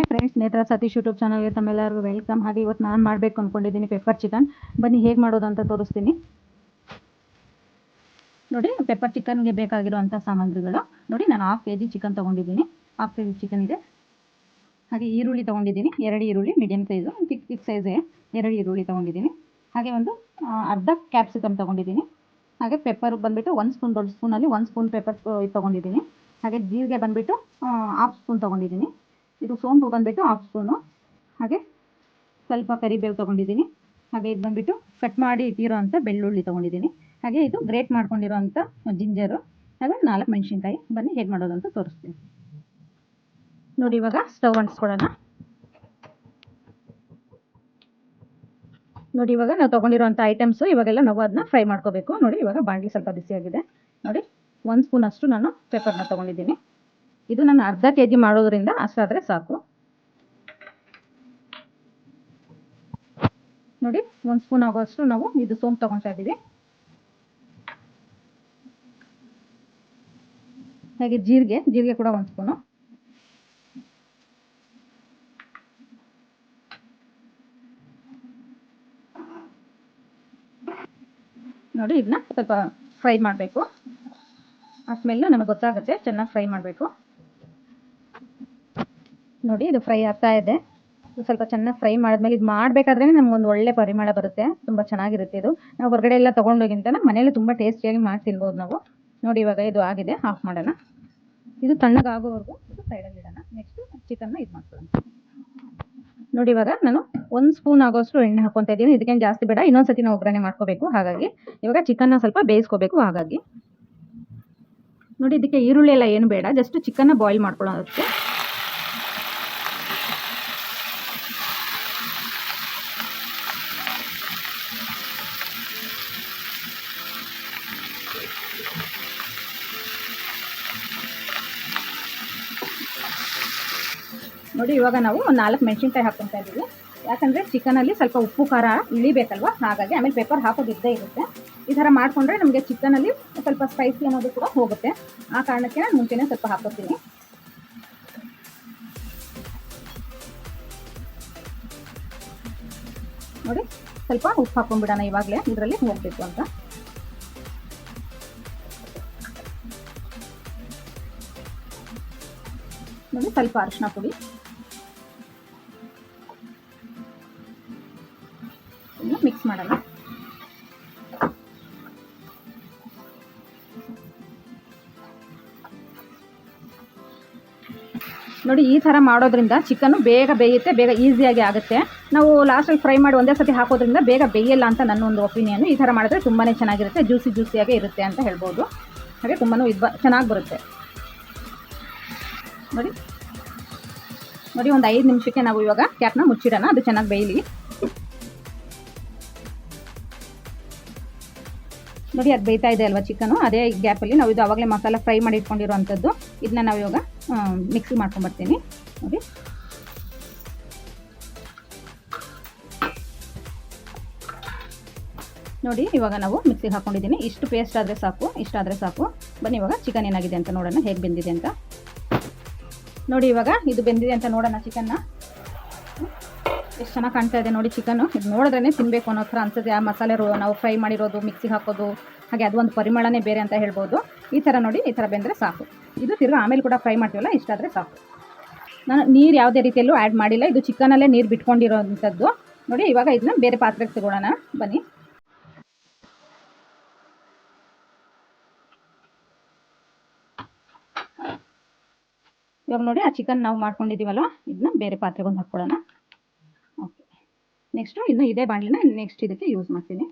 Hi friends ನೇತ್ರ Satish YouTube ಚಾನಲ್ಗೆ ತಮ್ಮೆಲ್ಲರಿಗೂ ವೆಲ್ಕಮ್ ಹಾಗೆ ಇವತ್ತು ನಾನು ಮಾಡಬೇಕು ಅಂದ್ಕೊಂಡಿದ್ದೀನಿ ಪೆಪ್ಪರ್ ಚಿಕನ್ ಬನ್ನಿ, ಹೇಗೆ ಮಾಡೋದು ಅಂತ ತೋರಿಸ್ತೀನಿ. ನೋಡಿ ಪೆಪ್ಪರ್ ಚಿಕನ್ಗೆ ಬೇಕಾಗಿರುವಂಥ ಸಾಮಗ್ರಿಗಳು. ನೋಡಿ, ನಾನು ಹಾಫ್ ಕೆ ಜಿ ಚಿಕನ್ ತೊಗೊಂಡಿದ್ದೀನಿ. ಹಾಫ್ ಕೆ ಜಿ ಚಿಕನ್ ಇದೆ. ಹಾಗೆ ಈರುಳ್ಳಿ ತೊಗೊಂಡಿದ್ದೀನಿ. ಎರಡು ಈರುಳ್ಳಿ ಮೀಡಿಯಮ್ ಸೈಜು ಚಿಕ್ಕ ಚಿಕ್ಕ ಸೈಜೇ ಎರಡು ಈರುಳ್ಳಿ ತೊಗೊಂಡಿದ್ದೀನಿ. ಹಾಗೆ ಒಂದು ಅರ್ಧ ಕ್ಯಾಪ್ಸಿಕಮ್ ತೊಗೊಂಡಿದ್ದೀನಿ. ಹಾಗೆ ಪೆಪ್ಪರ್ ಬಂದುಬಿಟ್ಟು ಒಂದು ಸ್ಪೂನ್ ದೊಡ್ಡ ಸ್ಪೂನಲ್ಲಿ ಒಂದು ಸ್ಪೂನ್ ಪೆಪ್ಪರ್ ತೊಗೊಂಡಿದ್ದೀನಿ. ಹಾಗೆ ಜೀರಿಗೆ ಬಂದುಬಿಟ್ಟು ಹಾಫ್ ಸ್ಪೂನ್ ತೊಗೊಂಡಿದ್ದೀನಿ. ಇದು ಸೋಂಪು ಬಂದುಬಿಟ್ಟು ಹಾಫ್ ಸ್ಪೂನು ಹಾಗೆ ಸ್ವಲ್ಪ ಕರಿಬೇವು ತೊಗೊಂಡಿದ್ದೀನಿ. ಹಾಗೆ ಇದು ಬಂದುಬಿಟ್ಟು ಕಟ್ ಮಾಡಿ ಇಟ್ಟಿರೋ ಬೆಳ್ಳುಳ್ಳಿ ತೊಗೊಂಡಿದ್ದೀನಿ. ಹಾಗೆ ಇದು ಗ್ರೇಟ್ ಮಾಡ್ಕೊಂಡಿರೋ ಅಂಥ ಜಿಂಜರು ಹಾಗೆ ನಾಲ್ಕು ಮೆಣಸಿನ್ಕಾಯಿ. ಬನ್ನಿ ಹೇಗೆ ಮಾಡೋದು ತೋರಿಸ್ತೀನಿ. ನೋಡಿ ಇವಾಗ ಸ್ಟವ್ ಅಂಟಿಸ್ಕೊಳ್ಳೋಣ. ನೋಡಿ ಇವಾಗ ನಾವು ತೊಗೊಂಡಿರೋಂಥ ಐಟಮ್ಸು ಇವಾಗೆಲ್ಲ ನಾವು ಅದನ್ನ ಫ್ರೈ ಮಾಡ್ಕೋಬೇಕು. ನೋಡಿ ಇವಾಗ ಬಾಣಲಿ ಸ್ವಲ್ಪ ಬಿಸಿಯಾಗಿದೆ. ನೋಡಿ, ಒಂದು ಸ್ಪೂನ್ ಅಷ್ಟು ನಾನು ಪೇಪರ್ನ ತೊಗೊಂಡಿದ್ದೀನಿ. ಇದು ನಾನು ಅರ್ಧ ಕೆ ಜಿ ಮಾಡೋದ್ರಿಂದ ಅಷ್ಟಾದರೆ ಸಾಕು. ನೋಡಿ, ಒಂದು ಸ್ಪೂನ್ ಆಗೋಷ್ಟು ನಾವು ಇದು ಸೋಂಪು ತೊಗೊಳ್ತಾ ಇದ್ದೀವಿ. ಹಾಗೆ ಜೀರಿಗೆ ಜೀರಿಗೆ ಕೂಡ ಒಂದು ಸ್ಪೂನು. ನೋಡಿ, ಇದನ್ನ ಸ್ವಲ್ಪ ಫ್ರೈ ಮಾಡಬೇಕು. ಆ ಸ್ಮೆಲ್ಲು ನಮಗೆ ಗೊತ್ತಾಗುತ್ತೆ, ಚೆನ್ನಾಗಿ ಫ್ರೈ ಮಾಡಬೇಕು. ನೋಡಿ, ಇದು ಫ್ರೈ ಆಗ್ತಾ ಇದೆ. ಸ್ವಲ್ಪ ಚೆನ್ನಾಗಿ ಫ್ರೈ ಮಾಡಿದ್ಮೇಲೆ ಇದು ಮಾಡಬೇಕಾದ್ರೆ ನಮ್ಗೊಂದು ಒಳ್ಳೆ ಪರಿಮಳ ಬರುತ್ತೆ. ತುಂಬ ಚೆನ್ನಾಗಿರುತ್ತೆ ಇದು. ನಾವು ಹೊರಗಡೆ ಎಲ್ಲ ತೊಗೊಂಡೋಗಿಂತ ಮನೇಲಿ ತುಂಬ ಟೇಸ್ಟಿಯಾಗಿ ಮಾಡಿ ತಿನ್ಬೋದು ನಾವು. ನೋಡಿ, ಇವಾಗ ಇದು ಆಗಿದೆ. ಆಫ್ ಮಾಡೋಣ. ಇದು ತಣ್ಣಗಾಗೋವರೆಗೂ ಸೈಡಲ್ಲಿ ಇಡೋಣ. ನೆಕ್ಸ್ಟು ಚಿಕನ್ನ ಇದು ಮಾಡ್ಕೊಳ್ಳೋಣ. ನೋಡಿ, ಇವಾಗ ನಾನು ಒಂದು ಸ್ಪೂನ್ ಆಗೋಷ್ಟು ಎಣ್ಣೆ ಹಾಕೊತಾ ಇದ್ದೀನಿ. ಇದಕ್ಕೇನು ಜಾಸ್ತಿ ಬೇಡ. ಇನ್ನೊಂದ್ಸತಿ ನಾವು ಒಗ್ಗರಣೆ ಮಾಡ್ಕೋಬೇಕು. ಹಾಗಾಗಿ ಇವಾಗ ಚಿಕನ್ನ ಸ್ವಲ್ಪ ಬೇಯಿಸ್ಕೋಬೇಕು. ಹಾಗಾಗಿ ನೋಡಿ, ಇದಕ್ಕೆ ಈರುಳ್ಳಿ ಎಲ್ಲ ಏನು ಬೇಡ. ಜಸ್ಟ್ ಚಿಕನ್ನ ಬಾಯ್ಲ್ ಮಾಡ್ಕೊಳ್ಳೋದಕ್ಕೆ ನೋಡಿ, ಇವಾಗ ನಾವು ನಾಲ್ಕು ಮೆಣಸಿನ್ಕಾಯಿ ಹಾಕ್ಕೊತಾ ಇದ್ದೀವಿ. ಯಾಕಂದರೆ ಚಿಕನಲ್ಲಿ ಸ್ವಲ್ಪ ಉಪ್ಪು, ಖಾರ ಇಳಿಬೇಕಲ್ವ? ಹಾಗಾಗಿ ಆಮೇಲೆ ಪೇಪರ್ ಹಾಕೋದಿದ್ದೇ ಇರುತ್ತೆ. ಈ ಥರ ಮಾಡಿಕೊಂಡ್ರೆ ನಮಗೆ ಚಿಕನಲ್ಲಿ ಸ್ವಲ್ಪ ಸ್ಪೈಸಿ ಅನ್ನೋದು ಕೂಡ ಹೋಗುತ್ತೆ. ಆ ಕಾರಣಕ್ಕೆ ನಾನು ಮುಂಚೆನೇ ಸ್ವಲ್ಪ ಹಾಕೋತೀನಿ ನೋಡಿ, ಸ್ವಲ್ಪ ಉಪ್ಪು ಹಾಕೊಂಡ್ಬಿಡೋಣ ಇವಾಗಲೇ. ಇದರಲ್ಲಿ ಹೋಗಬೇಕು ಅಂತ. ನೋಡಿ, ಸ್ವಲ್ಪ ಅರಿಶಿನ ಪುಡಿ. ಮಾಡೋಣ ನೋಡಿ, ಈ ಥರ ಮಾಡೋದ್ರಿಂದ ಚಿಕನ್ನು ಬೇಗ ಬೇಯುತ್ತೆ, ಬೇಗ ಈಸಿಯಾಗಿ ಆಗುತ್ತೆ. ನಾವು ಲಾಸ್ಟಲ್ಲಿ ಫ್ರೈ ಮಾಡಿ ಒಂದೇ ಸತಿ ಹಾಕೋದ್ರಿಂದ ಬೇಗ ಬೇಯಲ್ಲ ಅಂತ ನನ್ನ ಒಂದು ಒಪಿನಿಯನ್. ಈ ಥರ ಮಾಡಿದ್ರೆ ತುಂಬಾ ಚೆನ್ನಾಗಿರುತ್ತೆ, ಜ್ಯೂಸಿ ಜ್ಯೂಸಿಯಾಗಿ ಇರುತ್ತೆ ಅಂತ ಹೇಳ್ಬೋದು. ಹಾಗೆ ತುಂಬಾ ಇದು ಚೆನ್ನಾಗಿ ಬರುತ್ತೆ. ನೋಡಿ. ನೋಡಿ, ಒಂದು ಐದು ನಿಮಿಷಕ್ಕೆ ನಾವು ಇವಾಗ ಕ್ಯಾಪ್ನ ಮುಚ್ಚಿಡೋಣ, ಅದು ಚೆನ್ನಾಗಿ ಬೇಯಲಿ. ನೋಡಿ, ಅದು ಬೇಯ್ತಾ ಇದೆ ಅಲ್ವಾ ಚಿಕನು ಅದೇ ಗ್ಯಾಪಲ್ಲಿ ನಾವು ಇದು ಆವಾಗಲೇ ಮಸಾಲ ಫ್ರೈ ಮಾಡಿ ಇಟ್ಕೊಂಡಿರುವಂಥದ್ದು. ಇದನ್ನ ನಾವು ಇವಾಗ ಮಿಕ್ಸಿ ಮಾಡ್ಕೊಂಡ್ಬರ್ತೀನಿ ನೋಡಿ. ನೋಡಿ, ಇವಾಗ ನಾವು ಮಿಕ್ಸಿಗೆ ಹಾಕೊಂಡಿದ್ದೀನಿ. ಇಷ್ಟು ಪೇಸ್ಟ್ ಆದರೆ ಸಾಕು ಇಷ್ಟಾದರೆ ಸಾಕು. ಬನ್ನಿ, ಇವಾಗ ಚಿಕನ್ ಏನಾಗಿದೆ ಅಂತ ನೋಡೋಣ, ಹೇಗೆ ಬೆಂದಿದೆ ಅಂತ. ನೋಡಿ, ಇವಾಗ ಇದು ಬೆಂದಿದೆ ಅಂತ ನೋಡೋಣ ಚಿಕನ್ನ ಎಷ್ಟು ಚೆನ್ನಾಗಿ ಕಾಣ್ತಾ ಇದೆ ನೋಡಿ ಚಿಕನ್ ಇದು ನೋಡಿದ್ರೇ ತಿನ್ಬೇಕು ಅನ್ನೋ ಥರ ಅನ್ಸುತ್ತೆ. ಆ ಮಸಾಲೆ ರೋ ನಾವು ಫ್ರೈ ಮಾಡಿರೋದು, ಮಿಕ್ಸಿಗೆ ಹಾಕೋದು, ಹಾಗೆ ಅದು ಒಂದು ಪರಿಮಳನೇ ಬೇರೆ ಅಂತ ಹೇಳ್ಬೋದು. ಈ ಥರ ನೋಡಿ, ಈ ಥರ ಬೆಂದರೆ ಸಾಕು. ಇದು ತಿರ್ಗಿ ಆಮೇಲೆ ಕೂಡ ಫ್ರೈ ಮಾಡ್ತೀವಲ್ಲ, ಇಷ್ಟಾದರೆ ಸಾಕು. ನಾನು ನೀರು ಯಾವುದೇ ರೀತಿಯಲ್ಲೂ ಆ್ಯಡ್ ಮಾಡಿಲ್ಲ. ಇದು ಚಿಕನಲ್ಲೇ ನೀರು ಬಿಟ್ಕೊಂಡಿರೋವಂಥದ್ದು ನೋಡಿ, ಇವಾಗ ಇದನ್ನ ಬೇರೆ ಪಾತ್ರೆಗೆ ತಗೊಳ್ಳೋಣ. ಬನ್ನಿ. ಇವಾಗ ನೋಡಿ, ಆ ಚಿಕನ್ ನಾವು ಮಾಡ್ಕೊಂಡಿದ್ದೀವಲ್ಲ ಇದನ್ನ ಬೇರೆ ಪಾತ್ರೆಗೊಂದು ಹಾಕ್ಕೊಳ್ಳೋಣ ನೆಕ್ಸ್ಟು ಇನ್ನು ಇದೇ ಬಾಣಲಿನ ನೆಕ್ಸ್ಟ್ ಇದಕ್ಕೆ ಯೂಸ್ ಮಾಡ್ತೀನಿ.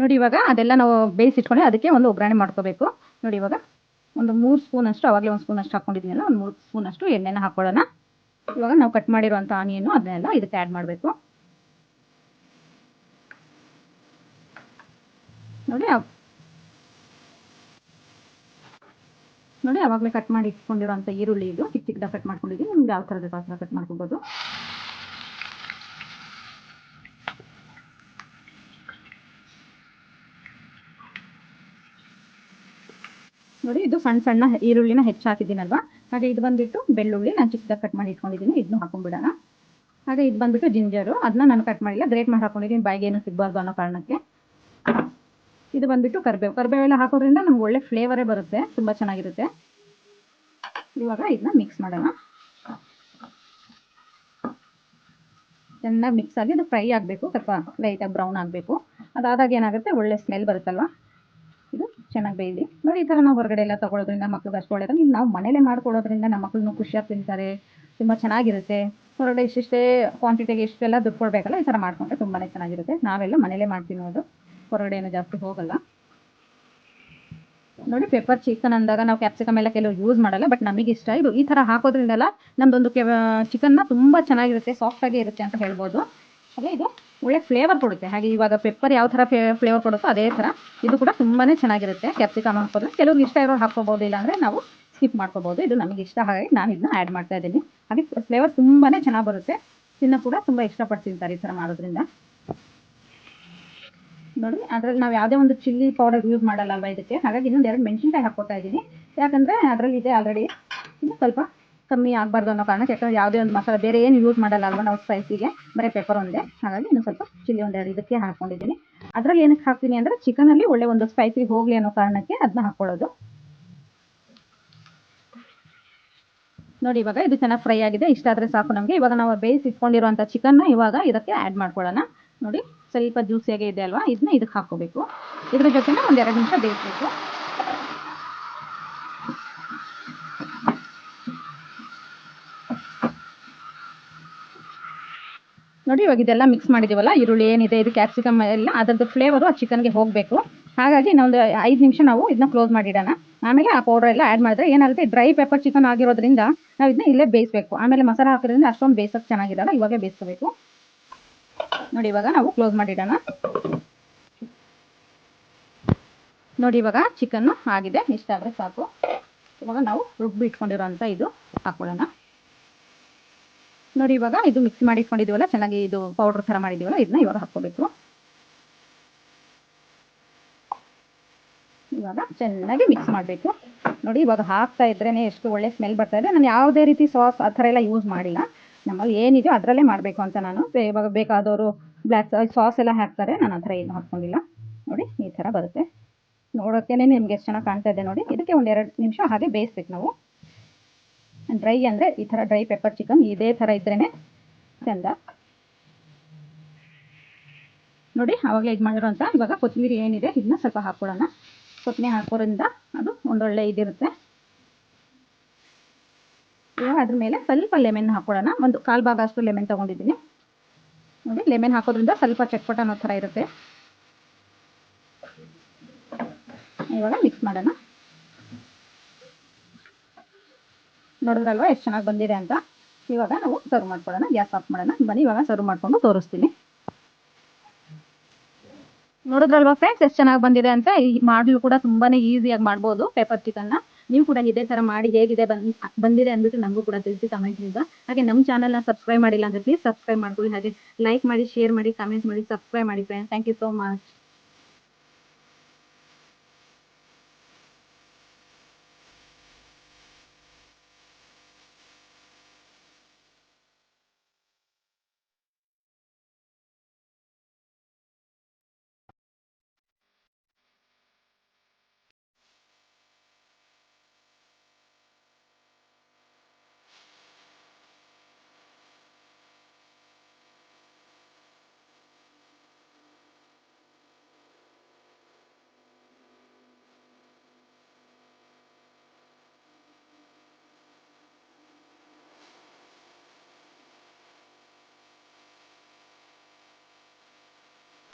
ನೋಡಿ ಇವಾಗ ಅದೆಲ್ಲ ನಾವು ಬೇಯಿಸಿಟ್ಕೊಂಡೆ ಅದಕ್ಕೆ ಒಂದು ಒಗ್ಗರಣೆ ಮಾಡ್ಕೋಬೇಕು. ನೋಡಿ ಇವಾಗ ಒಂದು ಮೂರು ಸ್ಪೂನಷ್ಟು ಅವಾಗಲೇ ಒಂದು ಸ್ಪೂನಷ್ಟು ಹಾಕ್ಕೊಂಡಿದ್ದೀನಲ್ಲ ಒಂದು ಮೂರು ಸ್ಪೂನಷ್ಟು ಎಣ್ಣೆನ ಹಾಕ್ಕೊಳ್ಳೋಣ ಇವಾಗ ನಾವು ಕಟ್ ಮಾಡಿರುವಂಥ ಆನಿಯನ್ನು ಅದನ್ನೆಲ್ಲ ಇದಕ್ಕೆ ಆ್ಯಡ್ ಮಾಡಬೇಕು. ನೋಡಿ ನೋಡಿ ಆವಾಗಲೇ ಕಟ್ ಮಾಡಿ ಇಟ್ಕೊಂಡಿರೋಂಥ ಈರುಳ್ಳಿ ಇದು, ಚಿಕ್ಕ ಚಿಕ್ಕದಾಗ ಕಟ್ ಮಾಡ್ಕೊಂಡಿದ್ದೀನಿ. ನಿಮ್ಗೆ ಯಾವ ಥರದ ಪಾತ್ರ ಕಟ್ ಮಾಡ್ಕೊಬೋದು? ನೋಡಿ, ಇದು ಸಣ್ಣ ಸಣ್ಣ ಈರುಳ್ಳಿನ ಹೆಚ್ಚು ಹಾಕಿದ್ದೀನಲ್ವಾ? ಹಾಗೆ ಇದು ಬಂದ್ಬಿಟ್ಟು ಬೆಳ್ಳುಳ್ಳಿ, ನಾನು ಚಿಕ್ಕದಾಗಿ ಕಟ್ ಮಾಡಿ ಇಟ್ಕೊಂಡಿದ್ದೀನಿ ಇದನ್ನು ಹಾಕೊಂಡ್ಬಿಡೋಣ. ಹಾಗೆ ಇದು ಬಂದ್ಬಿಟ್ಟು ಜಿಂಜರು ಅದನ್ನ ನಾನು ಕಟ್ ಮಾಡಿಲ್ಲ ಗ್ರೇಟ್ ಮಾಡಿ ಹಾಕೊಂಡಿದ್ದೀನಿ ಬಾಯಿಗೆ ಏನು ಸಿಗಬಾರ್ದು ಅನ್ನೋ ಕಾರಣಕ್ಕೆ. ಇದು ಬಂದ್ಬಿಟ್ಟು ಕರಿಬೇವು ಎಲ್ಲ ಹಾಕೋದ್ರಿಂದ ನಮ್ಗೆ ಒಳ್ಳೆ ಫ್ಲೇವರೇ ಬರುತ್ತೆ, ತುಂಬ ಚೆನ್ನಾಗಿರುತ್ತೆ. ಇವಾಗ ಇದನ್ನ ಮಿಕ್ಸ್ ಮಾಡೋಣ. ಚೆನ್ನಾಗಿ ಮಿಕ್ಸ್ ಆಗಿ ಅದು ಫ್ರೈ ಆಗಬೇಕು, ಸ್ವಲ್ಪ ಲೈಟಾಗಿ ಬ್ರೌನ್ ಆಗಬೇಕು. ಅದಾದಾಗ ಏನಾಗುತ್ತೆ, ಒಳ್ಳೆ ಸ್ಮೆಲ್ ಬರುತ್ತಲ್ವ? ಚೆನ್ನಾಗಿ ಬೇಯಲಿ ನೋಡಿ ಈ ಥರ ನಾವು ಹೊರಗಡೆ ಎಲ್ಲ ತೊಗೊಳೋದ್ರಿಂದ ಮಕ್ಳಿಗೆ ಅಷ್ಟು ಒಳ್ಳೆಯದು ನೀವು ನಾವು ಮನೇಲೇ ಮಾಡ್ಕೊಡೋದ್ರಿಂದ ನಮ್ಮ ಮಕ್ಳನ್ನು ಖುಷಿಯಾಗಿ ತಿಂತಾರೆ ತುಂಬ ಚೆನ್ನಾಗಿರುತ್ತೆ. ಹೊರಗಡೆ ಇಷ್ಟಿಷ್ಟೇ ಕ್ವಾಂಟಿಟಿಗೆ ಇಷ್ಟೆಲ್ಲ ದುಡ್ಡು ಕೊಡಬೇಕಲ್ಲ, ಈ ಥರ ಮಾಡ್ಕೊಂಡ್ರೆ ತುಂಬಾ ಚೆನ್ನಾಗಿರುತ್ತೆ. ನಾವೆಲ್ಲ ಮನೇಲೇ ಮಾಡ್ತೀವಿ ನೋಡು, ಹೊರಗಡೆ ಏನು ಜಾಸ್ತಿ ಹೋಗಲ್ಲ. ನೋಡಿ ಪೆಪ್ಪರ್ ಚಿಕನ್ ಅಂದಾಗ ನಾವು ಕ್ಯಾಪ್ಸಿಕಮ್ ಎಲ್ಲ ಕೆಲವು ಯೂಸ್ ಮಾಡಲ್ಲ ಬಟ್ ನಮಗೆ ಇಷ್ಟ. ಇದು ಈ ಥರ ಹಾಕೋದ್ರಿಂದಲ್ಲ ನಮ್ದೊಂದು ಕೆ ಚಿಕನ್ನ ತುಂಬ ಚೆನ್ನಾಗಿರುತ್ತೆ ಸಾಫ್ಟಾಗಿ ಇರುತ್ತೆ ಅಂತ ಹೇಳ್ಬೋದು. ಅದೇ ಇದು. ಒಳ್ಳೆ ಫ್ಲೇವರ್ ಕೊಡುತ್ತೆ. ಹಾಗೆ ಇವಾಗ ಪೆಪ್ಪರ್ ಯಾವ ಥರ ಫ್ಲೇವರ್ ಕೊಡುತ್ತೋ ಅದೇ ಥರ ಇದು ಕೂಡ ತುಂಬಾ ಚೆನ್ನಾಗಿರುತ್ತೆ. ಕ್ಯಾಪ್ಸಿಕಮ್ ಹಾಕೋದ್ರೆ ಕೆಲವ್ರಿಗೆ ಇಷ್ಟ ಇರೋರು ಹಾಕ್ಕೋಬೋದು, ಇಲ್ಲಾಂದರೆ ನಾವು ಸ್ಕಿಪ್ ಮಾಡ್ಕೋಬೋದು. ಇದು ನಮಗೆ ಇಷ್ಟ, ಹಾಗಾಗಿ ನಾನು ಇದನ್ನ ಆ್ಯಡ್ ಮಾಡ್ತಾ ಇದ್ದೀನಿ. ಹಾಗೆ ಫ್ಲೇವರ್ ತುಂಬಾ ಚೆನ್ನಾಗಿ ಬರುತ್ತೆ. ತಿನ್ನ ಕೂಡ ತುಂಬ ಇಷ್ಟಪಟ್ಟು ತಿಂತಾರೆ ಈ ಥರ ಮಾಡೋದ್ರಿಂದ. ನೋಡಿ, ಅದರಲ್ಲಿ ನಾವು ಯಾವುದೇ ಒಂದು ಚಿಲ್ಲಿ ಪೌಡರ್ ಯೂಸ್ ಮಾಡಲ್ಲ ಇದಕ್ಕೆ. ಹಾಗಾಗಿ ಇನ್ನೊಂದು ಎರಡು ಮೆಣಸಿನ್ಕಾಯಿ ಹಾಕ್ಕೊತಾ ಇದ್ದೀನಿ. ಯಾಕಂದರೆ ಅದರಲ್ಲಿ ಇದೆ ಆಲ್ರೆಡಿ ಇನ್ನು ಸ್ವಲ್ಪ ಕಮ್ಮಿ ಆಗಬಾರ್ದು ಅನ್ನೋ ಕಾರಣಕ್ಕೆ ಯಾಕಂದ್ರೆ ಯಾವುದೇ ಒಂದು ಮಸಾಲೆ ಬೇರೆ ಏನು ಯೂಸ್ ಮಾಡಲ್ಲ ಅಲ್ವಾ ನಾವು ಸ್ಪೈಸಿಗೆ ಬರೀ ಪೆಪ್ಪರ್ ಒಂದೇ. ಹಾಗಾಗಿ ಇನ್ನು ಸ್ವಲ್ಪ ಚಿಲ್ಲಿ ಒಂದೆರಡು ಇದಕ್ಕೆ ಹಾಕ್ಕೊಂಡಿದ್ದೀನಿ ಅದರಲ್ಲಿ ಏನಕ್ಕೆ ಹಾಕ್ತೀನಿ ಅಂದರೆ ಚಿಕನಲ್ಲಿ ಒಳ್ಳೆ ಒಂದು ಸ್ಪೈಸಿ ಹೋಗಲಿ ಅನ್ನೋ ಕಾರಣಕ್ಕೆ ಅದನ್ನ ಹಾಕ್ಕೊಳ್ಳೋದು ನೋಡಿ, ಇವಾಗ ಇದು ಚೆನ್ನಾಗಿ ಫ್ರೈ ಆಗಿದೆ. ಇಷ್ಟ ಆದರೆ ಸಾಕು ನಮಗೆ. ಇವಾಗ ನಾವು ಬೇಯಿಸಿ ಇಟ್ಕೊಂಡಿರುವಂಥ ಚಿಕನ್ನ ಇವಾಗ ಇದಕ್ಕೆ ಆ್ಯಡ್ ಮಾಡ್ಕೊಳ್ಳೋಣ. ನೋಡಿ, ಸ್ವಲ್ಪ ಜ್ಯೂಸಿಯಾಗೆ ಇದೆ ಅಲ್ವಾ? ಇದನ್ನ ಇದಕ್ಕೆ ಹಾಕೋಬೇಕು ಇದ್ರ ಜೊತೆನೇ ಒಂದು ಎರಡು ನಿಮಿಷ ಬೇಯಿಸ್ಬೇಕು. ನೋಡಿ, ಇವಾಗ ಇದೆಲ್ಲ ಮಿಕ್ಸ್ ಮಾಡಿದ್ದೀವಲ್ಲ ಈರುಳ್ಳಿ ಏನಿದೆ, ಇದು ಕ್ಯಾಪ್ಸಿಕಮ್ ಎಲ್ಲ, ಅದರದ್ದು ಫ್ಲೇವರು ಆ ಚಿಕನ್ಗೆ ಹೋಗಬೇಕು. ಹಾಗಾಗಿ ಇನ್ನೊಂದು ಐದು ನಿಮಿಷ ನಾವು ಇದನ್ನ ಕ್ಲೋಸ್ ಮಾಡಿಡೋಣ. ಆಮೇಲೆ ಆ ಪೌಡರ್ ಎಲ್ಲ ಆ್ಯಡ್ ಮಾಡಿದ್ರೆ ಏನಾಗುತ್ತೆ ಡ್ರೈ ಪೆಪ್ಪರ್ ಚಿಕನ್ ಆಗಿರೋದ್ರಿಂದ ನಾವು ಇದನ್ನ ಇಲ್ಲೇ ಬೇಯಿಸಬೇಕು. ಆಮೇಲೆ ಮಸಾಲ ಹಾಕೋದ್ರಿಂದ ಅಷ್ಟೊಂದು ಬೇಯಿಸೋಕೆ ಚೆನ್ನಾಗಿರಲ್ಲ, ಇವಾಗೇ ಬೇಯಿಸ್ಕೋಬೇಕು. ನೋಡಿ, ಇವಾಗ ನಾವು ಕ್ಲೋಸ್ ಮಾಡಿಡೋಣ. ನೋಡಿ, ಇವಾಗ ಚಿಕನ್ನು ಆಗಿದೆ, ಇಷ್ಟ ಆದರೆ ಸಾಕು. ಇವಾಗ ನಾವು ರುಬ್ಬಿ ಇಟ್ಕೊಂಡಿರೋಂಥ ಇದು ಹಾಕೊಳ್ಳೋಣ. ನೋಡಿ ಇವಾಗ ಇದು ಮಿಕ್ಸ್ ಮಾಡಿ ಇಟ್ಕೊಂಡಿದ್ದೀವಲ್ಲ ಚೆನ್ನಾಗಿ ಇದು ಪೌಡರ್ ಥರ ಮಾಡಿದೀವಲ್ಲ ಇದನ್ನ ಇವಾಗ ಹಾಕೋಬೇಕು ಇವಾಗ ಚೆನ್ನಾಗಿ ಮಿಕ್ಸ್ ಮಾಡಬೇಕು. ನೋಡಿ ಇವಾಗ ಹಾಕ್ತಾ ಇದ್ರೇ ಎಷ್ಟು ಒಳ್ಳೆ ಸ್ಮೆಲ್ ಬರ್ತಾ ಇದೆ. ನಾನು ಯಾವುದೇ ರೀತಿ ಸಾಸ್ ಆ ಥರ ಎಲ್ಲ ಯೂಸ್ ಮಾಡಿಲ್ಲ. ನಮ್ಮಲ್ಲಿ ಏನಿದೆಯೋ ಅದರಲ್ಲೇ ಮಾಡಬೇಕು ಅಂತ ನಾನು. ಇವಾಗ ಬೇಕಾದವರು ಬ್ಲ್ಯಾಕ್ ಸಾಸ್ ಎಲ್ಲ ಹಾಕ್ತಾರೆ. ನಾನು ಆ ಥರ ಏನು ಹಾಕ್ಕೊಂಡಿಲ್ಲ. ನೋಡಿ, ಈ ಥರ ಬರುತ್ತೆ. ನೋಡೋಕ್ಕೇನೆ ನಿಮ್ಗೆ ಎಷ್ಟು ಚೆನ್ನಾಗಿ ಕಾಣ್ತಾ ಇದೆ ನೋಡಿ. ಇದಕ್ಕೆ ಒಂದು ಎರಡು ನಿಮಿಷ ಹಾಗೆ ಬೇಯಿಸ್ಬೇಕು ನಾವು. ಡ್ರೈ ಅಂದರೆ ಈ ಥರ ಡ್ರೈ ಪೆಪ್ಪರ್ ಚಿಕನ್ ಇದೇ ಥರ ಇದ್ರೇ ಚಂದ. ನೋಡಿ ಆವಾಗಲೇ ಇದು ಮಾಡಿರೋಂಥ ಇವಾಗ ಕೊತ್ತಂಬರಿ ಏನಿದೆ ಇದನ್ನ ಸ್ವಲ್ಪ ಹಾಕ್ಕೊಳ್ಳೋಣ ಕೊತ್ತಂಬರಿ ಹಾಕೋದ್ರಿಂದ ಅದು ಒಂದೊಳ್ಳೆ ಇದಿರುತ್ತೆ. ಇವಾಗ ಅದ್ರ ಮೇಲೆ ಸ್ವಲ್ಪ ಲೆಮನ್ ಹಾಕೊಳ್ಳೋಣ ಒಂದು ಕಾಲು ಭಾಗ ಅಷ್ಟು ಲೆಮನ್ ತೊಗೊಂಡಿದ್ದೀನಿ. ನೋಡಿ ಲೆಮನ್ ಹಾಕೋದ್ರಿಂದ ಸ್ವಲ್ಪ ಚಟ್ಪಟ ಅನ್ನೋ ಥರ ಇರುತ್ತೆ. ಇವಾಗ ಮಿಕ್ಸ್ ಮಾಡೋಣ. ನೋಡಿದ್ರಲ್ವಾ, ಎಷ್ಟು ಚೆನ್ನಾಗಿ ಬಂದಿದೆ ಅಂತ. ಇವಾಗ ನಾವು ಸರ್ವ್ ಮಾಡ್ಕೊಳ್ಳೋಣ, ಗ್ಯಾಸ್ ಆಫ್ ಮಾಡೋಣ. ಬನ್ನಿ, ಇವಾಗ ಸರ್ವ್ ಮಾಡ್ಕೊಂಡು ತೋರಿಸ್ತೀನಿ. ನೋಡಿದ್ರಲ್ವಾ ಫ್ರೆಂಡ್ಸ್ ಎಷ್ಟು ಚೆನ್ನಾಗಿ ಬಂದಿದೆ ಅಂತ? ಈ ಮಾಡಲು ಕೂಡ ತುಂಬಾನೇ ಈಸಿಯಾಗಿ ಮಾಡ್ಬೋದು ಪೇಪರ್ ಚಿಕನ್ನ ನೀವು ಕೂಡ ಇದೇ ಥರ ಮಾಡಿ ಹೇಗಿದೆ ಬಂದ್ ಬಂದಿದೆ ಅಂದ್ಬಿಟ್ಟು ನಮಗೂ ಕೂಡ ತಿಳಿಸಿ ಕಮೆಂಟ್ನಿಂದ ಹಾಗೆ ನಮ್ಮ ಚಾನಲ್ನ ಸಬ್ಸ್ಕ್ರೈಬ್ ಮಾಡಿಲ್ಲ ಅಂದ್ರೆ ಪ್ಲೀಸ್ ಸಬ್ಸ್ಕ್ರೈಬ್ ಮಾಡ್ಕೊಳ್ಳಿ. ಹಾಗೆ ಲೈಕ್ ಮಾಡಿ ಶೇರ್ ಮಾಡಿ ಕಮೆಂಟ್ ಮಾಡಿ ಸಬ್ಸ್ಕ್ರೈಬ್ ಮಾಡಿ friends thank you so much